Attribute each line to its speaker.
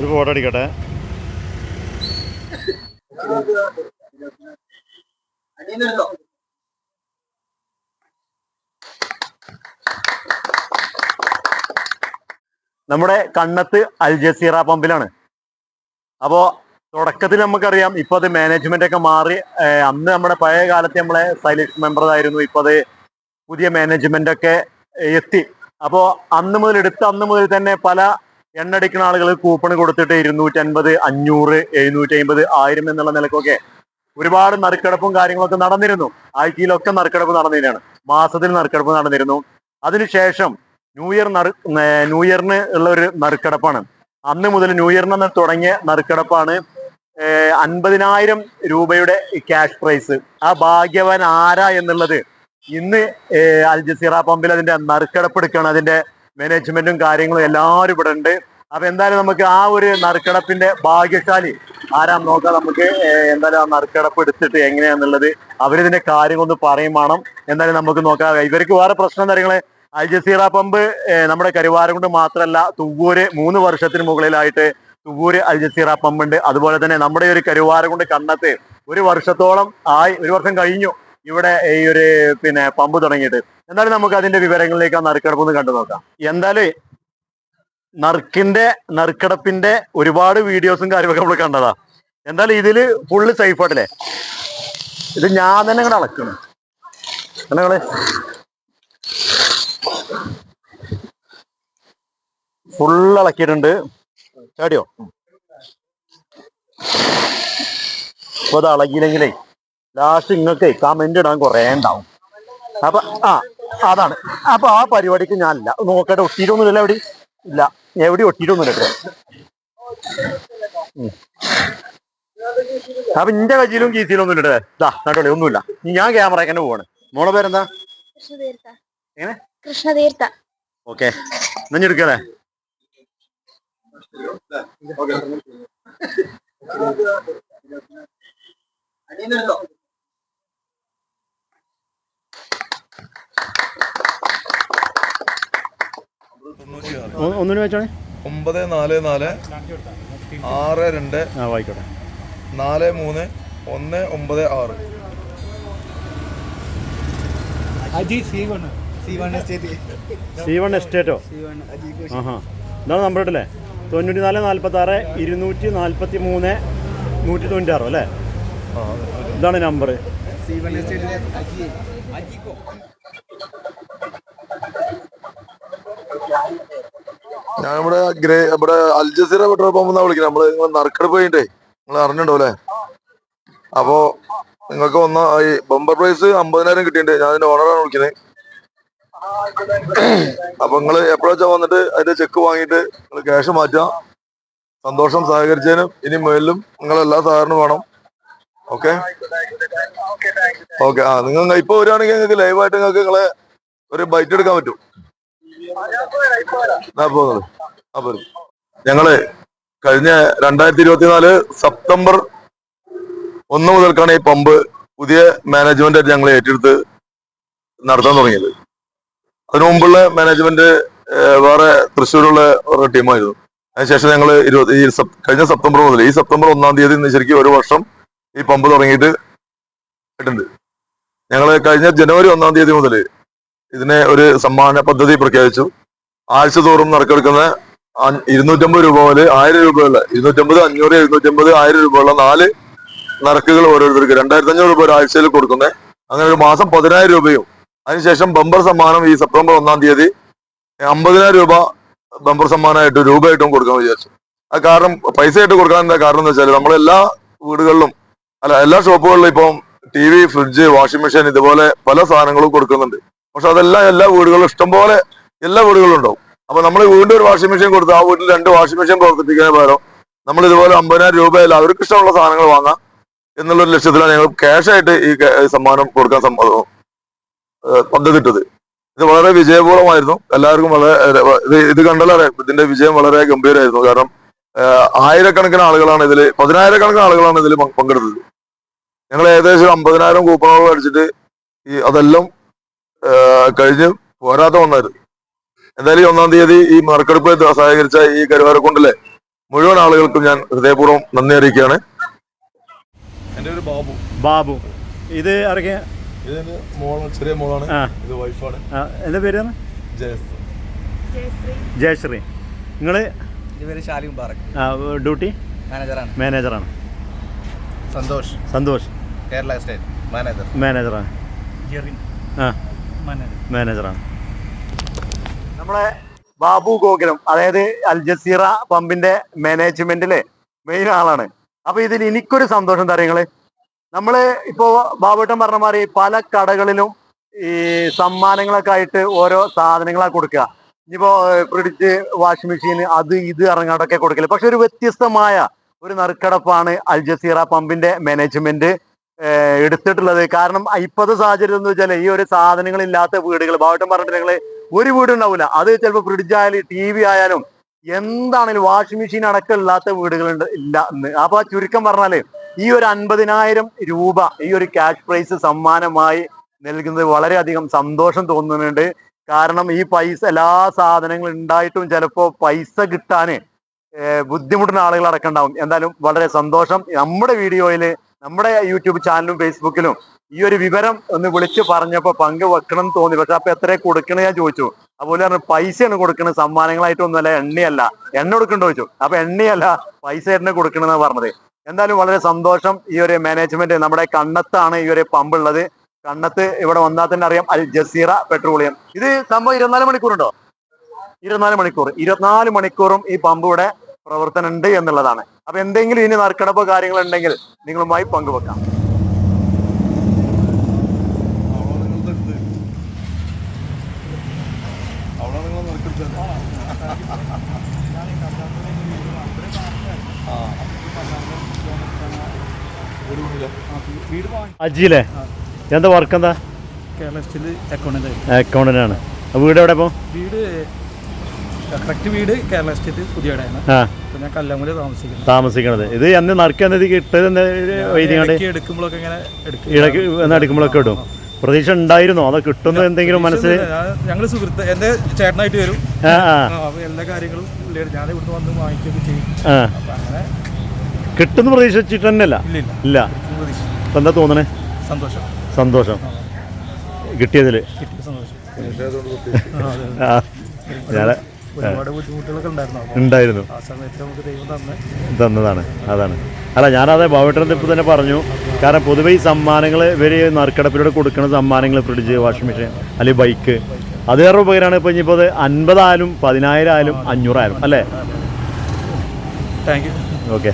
Speaker 1: ഒരു ഫോട്ടോ അടിക്കട്ടെ. നമ്മുടെ കണ്ണത്ത് അൽ ജസീറ പമ്പിലാണ്. അപ്പോ തുടക്കത്തിൽ നമുക്കറിയാം ഇപ്പൊ അത് മാനേജ്മെന്റ് ഒക്കെ മാറി അന്ന് നമ്മുടെ പഴയ കാലത്ത് നമ്മളെ സൈലക്ഷൻ മെമ്പർ ആയിരുന്നു ഇപ്പൊ അത് പുതിയ മാനേജ്മെന്റ് ഒക്കെ എത്തി. അപ്പോ അന്ന് മുതൽ എടുത്ത അന്ന് മുതൽ തന്നെ പല എണ്ണടിക്കുന്ന ആളുകൾ കൂപ്പൺ കൊടുത്തിട്ട് ഇരുന്നൂറ്റി അൻപത് അഞ്ഞൂറ് എഴുന്നൂറ്റി അമ്പത് ആയിരം എന്നുള്ള നിലക്കൊക്കെ ഒരുപാട് നറുക്കെടുപ്പും കാര്യങ്ങളൊക്കെ നടന്നിരുന്നു. ആഴ്ചയിലൊക്കെ നറുക്കെടുപ്പ് നടന്നിരുന്നു മാസത്തിൽ നറുക്കെടുപ്പ് നടന്നിരുന്നു. അതിനുശേഷം ന്യൂ ഇയർ നറു ന്യൂ ഇയറിന് ഉള്ള ഒരു നറുക്കെടുപ്പാണ്. അന്ന് മുതൽ ന്യൂ ഇയറിന് തുടങ്ങിയ നറുക്കെടുപ്പാണ് അൻപതിനായിരം രൂപയുടെ ക്യാഷ് പ്രൈസ് ആ ഭാഗ്യവാൻ ആരാ എന്നുള്ളത് ഇന്ന് അൽ ജസീറ പമ്പിൽ അതിന്റെ നറുക്കെടുപ്പ് എടുക്കുകയാണ്. അതിന്റെ മാനേജ്മെന്റും കാര്യങ്ങളും എല്ലാവരും ഇവിടെ ഉണ്ട്. അപ്പൊ എന്തായാലും നമുക്ക് ആ ഒരു നറുക്കെടുപ്പിന്റെ ഭാഗ്യശാലി ആരാം നോക്കാം. നമുക്ക് എന്തായാലും ആ നറുക്കെടുപ്പ് എടുത്തിട്ട് എങ്ങനെയാന്നുള്ളത് അവരിതിന്റെ കാര്യങ്ങളൊന്ന് പറയും വേണം. എന്തായാലും നമുക്ക് നോക്കാം. ഇവർക്ക് വേറെ പ്രശ്നം കാര്യങ്ങൾ അൽ ജസീറ പമ്പ് നമ്മുടെ കരുവാരം കൊണ്ട് മാത്രമല്ല തുവ്വൂര് മൂന്ന് വർഷത്തിന് മുകളിലായിട്ട് തുവ്വൂര് അൽ ജസീറ പമ്പ് ഉണ്ട്. അതുപോലെ തന്നെ നമ്മുടെ ഒരു കരുവാരം കൊണ്ട് കണ്ണത്ത് ഒരു വർഷത്തോളം ആയി ഒരു വർഷം കഴിഞ്ഞു. ഇവിടെ ഈ ഒരു പിന്നെ പമ്പ് തുടങ്ങിയിട്ട്. എന്തായാലും നമുക്ക് അതിന്റെ വിവരങ്ങളിലേക്ക് ആ നറുക്കെടുപ്പ് കണ്ടു നോക്കാം. എന്തായാലും നറുക്കിന്റെ നറുക്കെടുപ്പിന്റെ ഒരുപാട് വീഡിയോസും കാര്യമൊക്കെ നമ്മൾ കണ്ടതാ. എന്തായാലും ഇതിൽ ഫുള്ള് സേഫ് ഇത് ഞാൻ തന്നെ ഇങ്ങനെ അളക്കണം നിങ്ങൾ? ഫുള്ള് ഇളക്കിയിട്ടുണ്ട് ചാടിയോ? അപ്പൊ അത് അളകിയില്ലെങ്കിലേ ലാസ്റ്റ് നിങ്ങൾക്ക് കമന്റ് ഇടാൻ കുറേ ഉണ്ടാവും അപ്പൊ ആ അതാണ്. അപ്പൊ ആ പരിപാടിക്ക് ഞാനില്ല. നോക്കട്ടെ ഒട്ടിയിട്ടൊന്നുമില്ല എവിടെ? ഇല്ല. എവിടെ ഒട്ടിയിട്ടൊന്നുമില്ല. അപ്പൊ ഇന്റെ കയ്യിലും കീസിലും ഒന്നും ഇല്ലേ ഇതാ നട്ടോളി ഒന്നുമില്ല. ഞാൻ ക്യാമറ തന്നെ പോവാണ്. മോളെ പേരെന്താ? എങ്ങനെ?
Speaker 2: കൃഷ്ണതീർത്ഥ.
Speaker 1: ഓക്കെ. നെഞ്ഞെടുക്കല്ലേ
Speaker 3: തൊണ്ണൂറ്റിയാറ്
Speaker 1: ഒന്നിനു വെച്ചോണേ?
Speaker 3: ഒമ്പത് നാല് നാല് ആറ് രണ്ട്
Speaker 1: ആ വായിക്കോട്ടെ.
Speaker 3: നാല് മൂന്ന് ഒന്ന് ഒമ്പത് ആറ്.
Speaker 4: സി വൺ എസ്റ്റേറ്റ്
Speaker 1: ആഹാ. ഇതാണ് നമ്പർ ഇട്ടല്ലേ? തൊണ്ണൂറ്റി നാല് നാൽപ്പത്തി ആറ് ഇരുന്നൂറ്റി നാൽപ്പത്തി മൂന്ന് നൂറ്റി തൊണ്ണൂറ്റി ആറോ അല്ലേ. ഇതാണ് നമ്പർ
Speaker 4: സി വൺ എസ്റ്റേറ്റിലെ അജി അജിക്കോ
Speaker 3: ഞാൻ ഇവിടെ ഗ്രേ ഇവിടെ അൽജസീറ പെട്രോൾ പമ്പ് വിളിക്കുന്നത് നമ്മൾ നിങ്ങൾ നറുക്കെടുപ്പ് കഴിഞ്ഞിട്ടേ നിങ്ങൾ അറിഞ്ഞിട്ടുണ്ടോ അല്ലേ? അപ്പോ നിങ്ങൾക്ക് ഒന്ന് ഈ ബമ്പർ പ്രൈസ് അമ്പതിനായിരം കിട്ടിയിട്ടുണ്ട്. ഞാൻ അതിന്റെ ഓണറാണ് വിളിക്കുന്നത് അപ്പൊ നിങ്ങൾ എപ്പോഴാച്ചാ വന്നിട്ട് അതിന്റെ ചെക്ക് വാങ്ങിയിട്ട് നിങ്ങൾ ക്യാഷ് മാറ്റാം സന്തോഷം സഹകരിച്ചതിനും ഇനി മേലിലും നിങ്ങൾ എല്ലാ സഹകരണവും വേണം. ഓക്കെ ഓക്കെ ആ നിങ്ങൾ ഇപ്പൊ വരികയാണെങ്കിൽ നിങ്ങൾക്ക് ലൈവായിട്ട് നിങ്ങൾക്ക് നിങ്ങളെ ഒരു ബൈറ്റ് എടുക്കാൻ പറ്റും. ഞങ്ങൾ കഴിഞ്ഞ രണ്ടായിരത്തി ഇരുപത്തിനാല് സെപ്റ്റംബർ ഒന്ന് മുതൽക്കാണ് ഈ പമ്പ് പുതിയ മാനേജ്മെന്റ് ഞങ്ങൾ ഏറ്റെടുത്ത് നടത്താൻ തുടങ്ങിയത്. അതിനു മുമ്പുള്ള മാനേജ്മെന്റ് വേറെ തൃശ്ശൂരുള്ള ഒരു ടീമായിരുന്നു. അതിനുശേഷം ഞങ്ങൾ ഇരുപത്തി കഴിഞ്ഞ സെപ്റ്റംബർ മുതൽ ഈ സെപ്റ്റംബർ ഒന്നാം തീയതി ശരിക്കും ഒരു വർഷം ഈ പമ്പ് തുടങ്ങിയിട്ട് ഇട്ടുണ്ട്. ഞങ്ങൾ കഴിഞ്ഞ ജനുവരി ഒന്നാം തീയതി മുതൽ ഇതിനെ ഒരു സമ്മാന പദ്ധതി പ്രഖ്യാപിച്ചു. ആഴ്ച തോറും നറുക്കെടുക്കുന്ന ഇരുന്നൂറ്റമ്പത് രൂപ മുതൽ ആയിരം രൂപയുള്ള ഇരുന്നൂറ്റമ്പത് അഞ്ഞൂറ് എഴുന്നൂറ്റമ്പത് ആയിരം രൂപയുള്ള നാല് നറുക്കുകൾ ഓരോരുത്തർക്ക് രണ്ടായിരത്തി അഞ്ഞൂറ് രൂപ ഒരാഴ്ചയിൽ കൊടുക്കുന്നത് അങ്ങനെ ഒരു മാസം പതിനായിരം രൂപയും അതിനുശേഷം ബമ്പർ സമ്മാനം ഈ സെപ്റ്റംബർ ഒന്നാം തീയതി അമ്പതിനായിരം രൂപ ബമ്പർ സമ്മാനമായിട്ട് രൂപയായിട്ടും കൊടുക്കാൻ വിചാരിച്ചു. അത് കാരണം പൈസ ആയിട്ട് കൊടുക്കാൻ എന്താ കാരണം എന്ന് വെച്ചാൽ നമ്മളെല്ലാ വീടുകളിലും അല്ല എല്ലാ ഷോപ്പുകളിലും ഇപ്പം T V fridge washing machine ഇതുപോലെ പല സാധനങ്ങളും കൊടുക്കുന്നുണ്ട്. പക്ഷെ അതെല്ലാം എല്ലാ വീടുകളിലും ഇഷ്ടംപോലെ എല്ലാ വീടുകളിലും ഉണ്ടാവും. അപ്പൊ നമ്മൾ വീണ്ടും ഒരു വാഷിംഗ് മെഷീൻ കൊടുത്ത് ആ വീട്ടിൽ രണ്ട് വാഷിംഗ് മെഷീൻ പ്രവർത്തിപ്പിക്കാൻ പകരം നമ്മൾ ഇതുപോലെ അമ്പതിനായിരം രൂപയിൽ അവർക്ക് ഇഷ്ടമുള്ള സാധനങ്ങൾ വാങ്ങാം എന്നുള്ളൊരു ലക്ഷ്യത്തിലാണ് ഞങ്ങൾ ക്യാഷ് ആയിട്ട് ഈ സമ്മാനം കൊടുക്കാൻ സമ്മതം പദ്ധതി ഇട്ടത് ഇത് വളരെ വിജയപൂർവമായിരുന്നു. എല്ലാവർക്കും വളരെ ഇത് കണ്ടാൽ ഇതിന്റെ വിജയം വളരെ ഗംഭീരമായിരുന്നു കാരണം ആയിരക്കണക്കിന് ആളുകളാണ് ഇതിൽ പതിനായിരക്കണക്കിന് ആളുകളാണ് ഇതിൽ പങ്കെടുത്തത്. ഞങ്ങൾ ഏകദേശം അമ്പതിനായിരം കൂപ്പണുകൾ അടിച്ചിട്ട് ഈ അതെല്ലാം കഴിഞ്ഞ് പോരാത്ത വന്നായിരുന്നു എന്തായാലും ഈ ഒന്നാം തീയതി ഈ നറുക്കെടുപ്പ് സഹകരിച്ച ഈ കരുവാരക്കുണ്ടിലെ മുഴുവൻ ആളുകൾക്കും ഞാൻ ഹൃദയപൂർവം നന്ദി അറിയിക്കുകയാണ്. എന്റെ ഒരു ബാബു.
Speaker 1: ബാബു. ഇത് ഇറക്കിയ
Speaker 3: ഇതിന് മോളാണ് ചെറിയ മോളാണ്. ഇത് വൈഫാണ്.
Speaker 1: എന്താ പേരാണ്
Speaker 3: ജയസ്
Speaker 1: ജയശ്രീ. നിങ്ങൾ
Speaker 4: എന്റെ പേര് ഷാലി മുബാറക്
Speaker 1: ഡ്യൂട്ടി?
Speaker 4: മാനേജറാണ്.
Speaker 1: മാനേജറാണ്.
Speaker 4: Santhosh.
Speaker 1: Santhosh.
Speaker 4: Kerala state manager.
Speaker 1: മാനേജറാണ്. ആ. മാനേജറാണ് നമ്മളെ ബാബു ഗോകുലം അതായത് അൽ ജസീറ പമ്പിന്റെ മാനേജ്മെന്റിലെ മെയിൻ ആളാണ്. അപ്പൊ ഇതിൽ എനിക്കൊരു സന്തോഷം എന്താ നിങ്ങൾ? നമ്മൾ ഇപ്പോ ബാബുട്ടൻ പറഞ്ഞ മാതിരി പല കടകളിലും ഈ സമ്മാനങ്ങളൊക്കെ ആയിട്ട് ഓരോ സാധനങ്ങളാ കൊടുക്കുക. ഇനിയിപ്പോ ഫ്രിഡ്ജ് വാഷിംഗ് മെഷീൻ അത് ഇത് ഇറങ്ങാടൊക്കെ കൊടുക്കൽ. പക്ഷെ ഒരു വ്യത്യസ്തമായ ഒരു നറുക്കടപ്പാണ് അൽ ജസീറ പമ്പിന്റെ മാനേജ്മെന്റ് എടുത്തിട്ടുള്ളത്. കാരണം ഇപ്പോഴത്തെ സാഹചര്യം എന്ന് വെച്ചാൽ ഈ ഒരു സാധനങ്ങൾ ഇല്ലാത്ത വീടുകൾ ബാവട്ടം പറഞ്ഞിട്ട് ഞങ്ങൾ ഒരു വീട് ഉണ്ടാവില്ല അത് ചിലപ്പോൾ ഫ്രിഡ്ജ് ആയാലും ടി വി ആയാലും എന്താണെങ്കിലും വാഷിംഗ് മെഷീൻ അടക്കം ഇല്ലാത്ത വീടുകളുണ്ട് ഇല്ല എന്ന് അപ്പൊ ചുരുക്കം പറഞ്ഞാൽ ഈ ഒരു അൻപതിനായിരം രൂപ ഈ ഒരു ക്യാഷ് പ്രൈസ് സമ്മാനമായി നൽകുന്നത് വളരെയധികം സന്തോഷം തോന്നുന്നുണ്ട്. കാരണം ഈ പൈസ എല്ലാ സാധനങ്ങളും ഉണ്ടായിട്ടും ചിലപ്പോ പൈസ കിട്ടാന് ബുദ്ധിമുട്ടുന്ന ആളുകൾ അടക്കം ഉണ്ടാവും. എന്തായാലും വളരെ സന്തോഷം. നമ്മുടെ വീഡിയോയിൽ നമ്മുടെ യൂട്യൂബ് ചാനലും ഫേസ്ബുക്കിലും ഈ ഒരു വിവരം ഒന്ന് വിളിച്ച് പറഞ്ഞപ്പോ പങ്കുവെക്കണം എന്ന് തോന്നി. പക്ഷെ അപ്പൊ എത്ര കൊടുക്കണേ ഞാൻ ചോദിച്ചു. അതുപോലെ പറഞ്ഞു പൈസയാണ് കൊടുക്കുന്നത് സമ്മാനങ്ങളായിട്ടൊന്നുമല്ല എണ്ണയല്ല. എണ്ണ കൊടുക്കണ്ടോ ചോദിച്ചു. അപ്പൊ എണ്ണയല്ല പൈസ എണ്ണ കൊടുക്കണെന്ന് പറഞ്ഞത്. എന്തായാലും വളരെ സന്തോഷം ഈ ഒരു മാനേജ്മെന്റ് നമ്മുടെ കണ്ണത്താണ് ഈ ഒരു പമ്പ് ഉള്ളത്. കണ്ണത്ത് ഇവിടെ വന്നാൽ തന്നെ അറിയാം അൽ ജസീറ പെട്രോളിയം. ഇത് സംഭവം ഇരുപത്തിനാല് മണിക്കൂറുണ്ടോ? ഇരുപത്തിനാല് മണിക്കൂർ. ഇരുപത്തിനാല് മണിക്കൂറും ഈ പമ്പ് ഇവിടെ പ്രവർത്തനം ഉണ്ട് എന്നുള്ളതാണ്. അപ്പൊ എന്തെങ്കിലും ഇനി നറുക്കെടുപ്പോ കാര്യങ്ങൾ ഉണ്ടെങ്കിൽ നിങ്ങളുമായി പങ്കുവെക്കാം. അജിയിലെ എന്താ വർക്ക് എന്താ?
Speaker 4: കേരള അക്കൗണ്ടന്റ് അക്കൗണ്ടന്റ്
Speaker 1: ആണ്. വീട് എവിടെ ഇപ്പൊ?
Speaker 4: വീട് കറക്റ്റ് വീട് കേരള സ്റ്റേറ്റ് പുതിയടയാണ് ഞാൻ കല്ലാമൂല താമസിക്കുന്നത്.
Speaker 1: താമസിക്കണത്. ഇത് അന്ന് വൈദ്യങ്ങാണ്ട്
Speaker 4: ഇടയ്ക്ക് എടുക്കുമ്പോഴൊക്കെ ഇങ്ങനെ
Speaker 1: ഇടയ്ക്ക് എന്ന് ഇടും. പ്രതീക്ഷ ഉണ്ടായിരുന്നു? അത് കിട്ടുന്ന എന്തെങ്കിലും മനസ്സിൽ?
Speaker 4: ഞങ്ങൾ സുഹൃത്ത് എന്റെ ചേട്ടനായിട്ട് വരും. എല്ലാ കാര്യങ്ങളും ഞാൻ ഇവിടുന്ന് വന്ന് വാങ്ങിക്കുകയൊക്കെ ചെയ്യും. അങ്ങനെ
Speaker 1: കിട്ടുന്ന പ്രതീക്ഷിച്ചിട്ട് തന്നെ
Speaker 4: ഇല്ല ഇല്ല.
Speaker 1: എന്താ തോന്നണേ?
Speaker 4: സന്തോഷം.
Speaker 1: സന്തോഷം. കിട്ടിയതിൽ.
Speaker 4: കിട്ടിയ സന്തോഷം. ഒരുപാട് ബുദ്ധിമുട്ടുകളൊക്കെ ഉണ്ടായിരുന്നു.
Speaker 1: ഉണ്ടായിരുന്നു.
Speaker 4: ആ സമയത്ത് നമുക്ക് ദൈവം തന്ന്.
Speaker 1: തന്നതാണ് അതാണ്. അല്ല ഞാനത് ബാബുട്ടന്റെ ഇപ്പം തന്നെ പറഞ്ഞു. കാരണം പൊതുവേ ഈ സമ്മാനങ്ങൾ ഇവർ നറുക്കടപ്പിലൂടെ കൊടുക്കുന്ന സമ്മാനങ്ങൾ ഫ്രിഡ്ജ് വാഷിംഗ് മെഷീൻ അല്ലെങ്കിൽ ബൈക്ക്. അത് വേറെ ഉപകരമാണ് ഇപ്പം ഇനിയിപ്പോൾ അത് അൻപതായാലും പതിനായിരം ആയാലും അഞ്ഞൂറായാലും അല്ലേ?
Speaker 4: Thank you.
Speaker 1: ഓക്കെ.